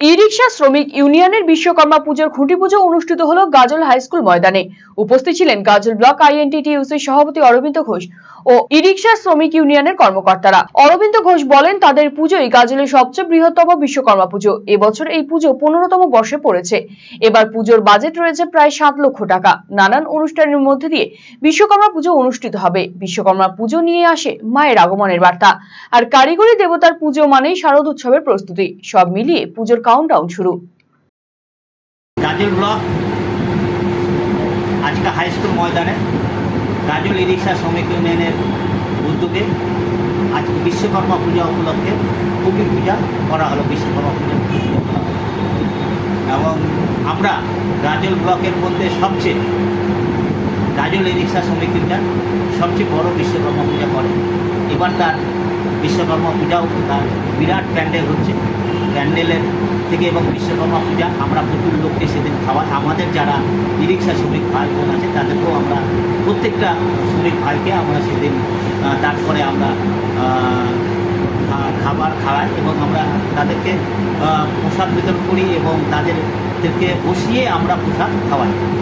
ই রিক্সা শ্রমিক ইউনিয়নের বিশ্বকর্মা পুজোর খুঁটি পুজো অনুষ্ঠিত হলো গাজল হাই স্কুল ময়দানে। উপস্থিত ছিলেন গাজল ব্লক আইএনটিটিইউসির সভাপতি অরবিন্দ ঘোষ ও ই রিক্সা শ্রমিক ইউনিয়নের কর্মকর্তারা। অরবিন্দ ঘোষ বলেন, তাদের পুজোই গাজলের সবচেয়ে বৃহত্তম বিশ্বকর্মা পুজো। এবছর এই পুজো পনেরোতম বর্ষে পড়েছে। এবার পুজোর বাজেট রয়েছে প্রায় সাত লক্ষ টাকা। নানান অনুষ্ঠানের মধ্যে দিয়ে বিশ্বকর্মা পুজো অনুষ্ঠিত হবে। বিশ্বকর্মা পুজো নিয়ে আসে মায়ের আগমনের বার্তা। আর কারিগরি দেবতার পুজো মানেই শারদ উৎসবের প্রস্তুতি। সব মিলিয়ে পুজোর কাউন্টডাউন শুরু গাজল ব্লক, আজকে হাই স্কুল ময়দানে গাজল ই রিক্সা শ্রমিক ইউনিয়নের উদ্যোগে আজকে বিশ্বকর্মা পূজা উপলক্ষে কুপি পূজা করা হলো, বিশ্বকর্মা পূজা। এবং আমরা গাজল ব্লকের মধ্যে সবচেয়ে গাজল ই রিক্সা শ্রমিক ইউনিয়ন সবচেয়ে বড় বিশ্বকর্মা পূজা করে এবার তার বিশ্বকর্মা পূজাও তার বিরাট প্যান্ডেল হচ্ছে প্যান্ডেলের থেকে এবং বিশ্বকর্মা পূজা আমরা প্রচুর লোককে সেদিন খাওয়াই আমাদের যারা ই রিক্সা শ্রমিক ভাই বোন আছে, তাদেরকেও আমরা প্রত্যেকটা শ্রমিক ভাইকে আমরা সেদিন তারপরে আমরা খাবার খাওয়াই এবং আমরা তাদেরকে প্রসাদ বিতরণ করি এবং তাদেরকে বসিয়ে আমরা প্রসাদ খাওয়াই।